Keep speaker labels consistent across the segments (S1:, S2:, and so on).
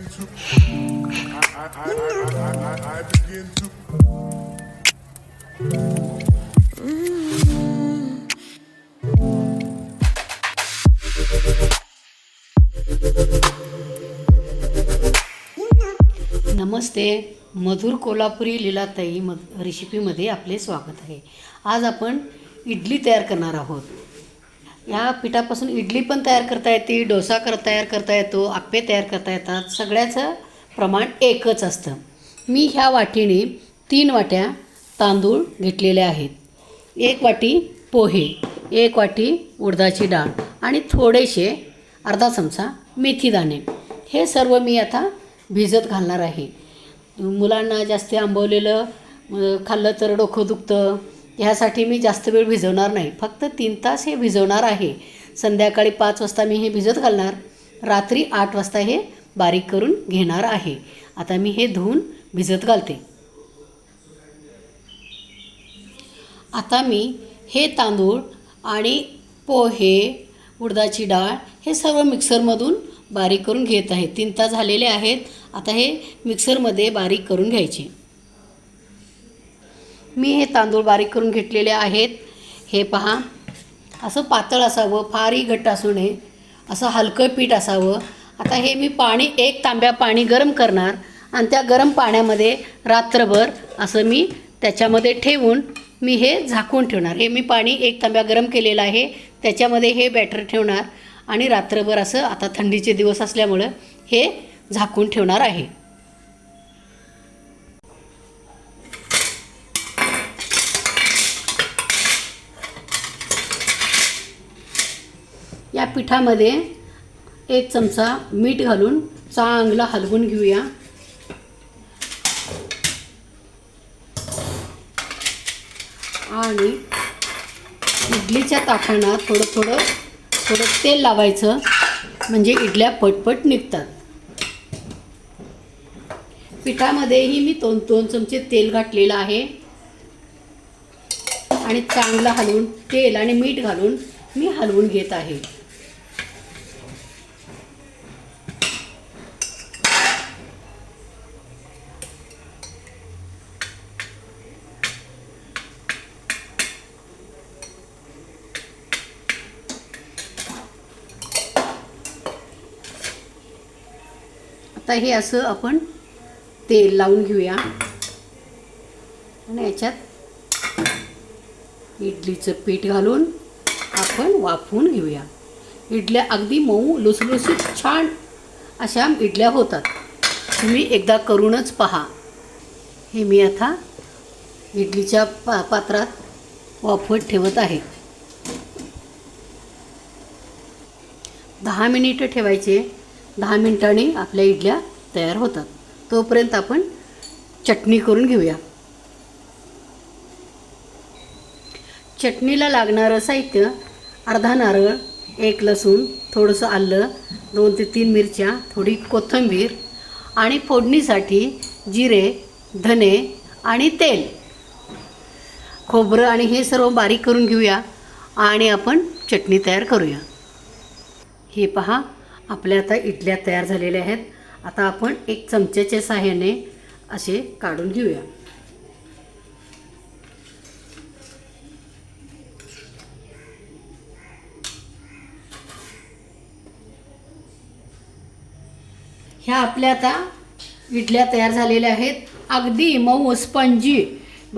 S1: Begin to. I, I, I, I, I, I, I begin to.
S2: नमस्ते मधुर कोल्हापुरी लीलाताई म रेसिपीमध्ये आपले स्वागत आहे आज आपण इडली तयार करणार आहोत या पिठापासून इडली पण तयार करता येते डोसा कर तयार करता येतो आप्पे तयार करता येतात सगळ्याचं प्रमाण एकच असतं. मी ह्या वाटीने तीन वाट्या तांदूळ घेतलेले आहेत. एक वाटी पोहे एक वाटी उडदाची डाळ आणि थोडेसे अर्धा चमचा मेथीदाणे हे सर्व मी आता भिजत घालणार आहे. मुलांना जास्त आंबवलेलं खाल्लं तर डोकं दुखतं ह्यासाठी मी जास्त वेळ भिजवणार नाही. फक्त तीन तास हे भिजवणार आहे. संध्याकाळी पाच वाजता मी हे भिजत घालणार. रात्री आठ वाजता हे बारीक करून घेणार आहे. आता मी हे धुवून भिजत घालते. आता मी हे तांदूळ आणि पोहे उडदाची डाळ हे सर्व मिक्सरमधून बारीक करून घेत आहे. तीन तास झालेले आहेत. आता हे मिक्सरमध्ये बारीक करून घ्यायचे. मी हे तांदूळ बारीक करून घेतलेले आहेत. हे पहा. असं पातळ असावं फारही घट्ट असू नये. असं हलकं पीठ असावं. आता हे मी पाणी एक तांब्या पाणी गरम करणार आणि त्या गरम पाण्यामध्ये रात्रभर असं मी त्याच्यामध्ये ठेवून मी हे झाकून ठेवणार. हे मी पाणी एक तांब्या गरम केलेलं आहे. त्याच्यामध्ये हे बॅटर ठेवणार आणि रात्रभर असं आता थंडीचे दिवस असल्यामुळं हे झाकून ठेवणार आहे. या पिठामध्ये एक चमचा मीठ घालून चांगलं हलवून घेऊया. आणि इडलीच्या ताटांना थोडं थोडं थोडं तेल लावायचं म्हणजे इडल्या पटपट निघतात. पिठामध्येही मी दोन दोन चमचे तेल घातलेलं आहे. आणि चांगलं हलवून तेल आणि मीठ घालून मी हलवून घेत आहे. आता हे असं आपण तेल लावून घेऊया. आणि याच्यात इडलीचं पीठ घालून आपण वाफवून घेऊया. इडल्या अगदी मऊ लुसलुसीत छान अशा इडल्या होतात. तुम्ही एकदा करूनच पहा. हे मी आता इडलीच्या पा पात्रात वाफवत ठेवत आहे. दहा मिनिटं ठेवायचे. दहा मिनटाने आपल्या इडल्या तयार होतात. तोपर्यंत आपण चटणी करून घेऊया. चटणीला लागणारं साहित्य अर्धा नारळ एक लसूण थोडंसं आलं दोन ते तीन मिरच्या थोडी कोथिंबीर आणि फोडणीसाठी जिरे धने आणि तेल. खोबरं आणि हे सर्व बारीक करून घेऊया आणि आपण चटणी तयार करूया. हे पहा. आपल्या आता इडल्या तयार झालेल्या आहेत. आता आपण एक चमच्याच्या साह्याने असे काढून घेऊया. ह्या आपल्या आता इडल्या तयार झालेल्या आहेत. अगदी मऊ स्पंजी.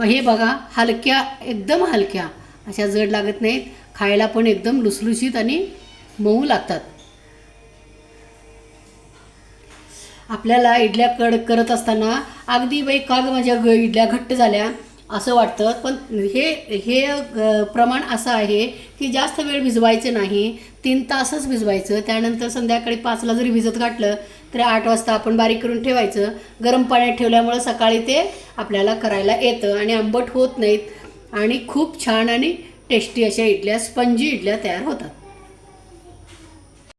S2: हे बघा हलक्या एकदम हलक्या. अशा जड लागत नाहीत. खायला पण एकदम लुसलुशीत आणि मऊ लागतात. आपल्याला इडल्या कड करत असताना अगदी बाई का माझ्या ग इडल्या घट्ट झाल्या असं वाटतं. पण हे हे प्रमाण असं आहे की जास्त वेळ भिजवायचं नाही. तीन तासच भिजवायचं. त्यानंतर संध्याकाळी पाचला जरी भिजत घातलं तरी आठ वाजता आपण बारीक करून ठेवायचं. गरम पाण्यात ठेवल्यामुळं सकाळी ते आपल्याला करायला येतं आणि आंबट होत नाहीत. आणि खूप छान आणि टेस्टी अशा इडल्या स्पंजी इडल्या तयार होतात.